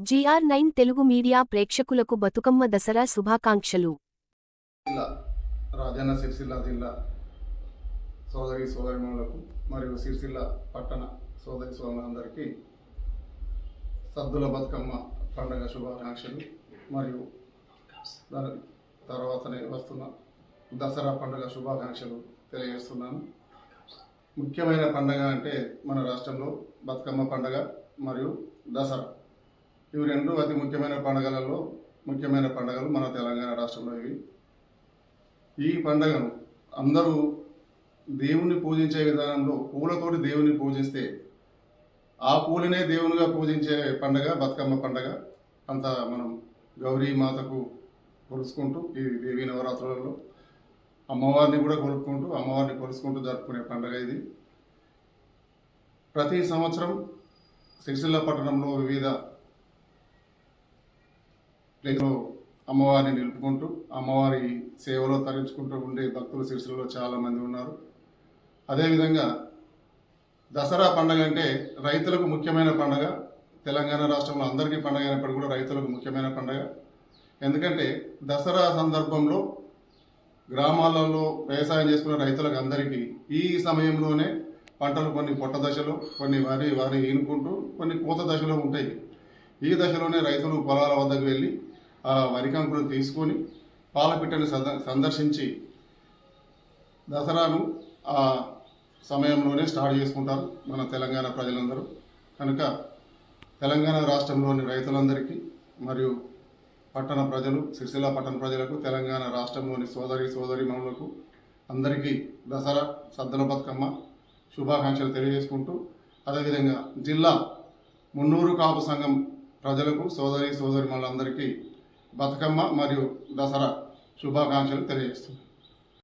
GR nine Telugu media ప్రేక్షకులకు బతుకమ్మ దసరా శుభాకాంక్షలు. జిల్లా రాజన్న సిరిసిల్ల జిల్లా సోదరి సోదరిమణులకు మరియు సిరిసిల్ల పట్టణ సోదరి సోదరులందరికీ సద్దుల బతుకమ్మ పండగ శుభాకాంక్షలు. మరియు దాని తర్వాతనే వస్తున్న దసరా పండుగ శుభాకాంక్షలు తెలియజేస్తున్నాను. ముఖ్యమైన పండగ అంటే మన రాష్ట్రంలో బతుకమ్మ పండగ మరియు దసరా. ఇవి రెండు అతి ముఖ్యమైన పండుగలలో ముఖ్యమైన పండుగలు మన తెలంగాణ రాష్ట్రంలో ఇవి. ఈ పండగను అందరూ దేవుణ్ణి పూజించే విధానంలో పూలతోటి దేవుణ్ణి పూజిస్తే ఆ పూలనే దేవునిగా పూజించే పండగ బతుకమ్మ పండగ అంత మనం గౌరీ మాతకు కొలుసుకుంటూ ఈ దేవీ నవరాత్రులలో అమ్మవారిని కూడా కొలుపుకుంటూ అమ్మవారిని కొలుసుకుంటూ జరుపుకునే పండుగ ఇది. ప్రతి సంవత్సరం సిరిసిల్ల పట్టణంలో వివిధ ప్లేస్లో అమ్మవారిని నిలుపుకుంటూ అమ్మవారి సేవలో తరించుకుంటూ ఉండే భక్తులు సిరిసిల్లలో చాలామంది ఉన్నారు. అదేవిధంగా దసరా పండగ అంటే రైతులకు ముఖ్యమైన పండగ. తెలంగాణ రాష్ట్రంలో అందరికీ పండగ అయినప్పటికీ కూడా రైతులకు ముఖ్యమైన పండగ. ఎందుకంటే దసరా సందర్భంలో గ్రామాలలో వ్యవసాయం చేసుకున్న రైతులకు అందరికీ ఈ సమయంలోనే పంటలు కొన్ని పొట్ట దశలో కొన్ని వారి వారి ఈనుకుంటూ కొన్ని కోత దశలో ఉంటాయి. ఈ దశలోనే రైతులు పొలాల వద్దకు వెళ్ళి ఆ వరి కంకులు తీసుకొని పాలపిట్టను సంద సందర్శించి దసరాను ఆ సమయంలోనే స్టార్ట్ చేసుకుంటారు మన తెలంగాణ ప్రజలందరూ. కనుక తెలంగాణ రాష్ట్రంలోని రైతులందరికీ మరియు పట్టణ ప్రజలు సిరిసిల్ల పట్టణ ప్రజలకు తెలంగాణ రాష్ట్రంలోని సోదరి సోదరి మనులకు అందరికీ దసరా సద్దల బతుకమ్మ శుభాకాంక్షలు తెలియజేసుకుంటూ అదేవిధంగా జిల్లా మున్నూరు కాపు సంఘం ప్రజలకు సోదరి సోదరి మళ్ళందరికీ బతుకమ్మ మరియు దసరా శుభాకాంక్షలు తెలియజేస్తున్నాను.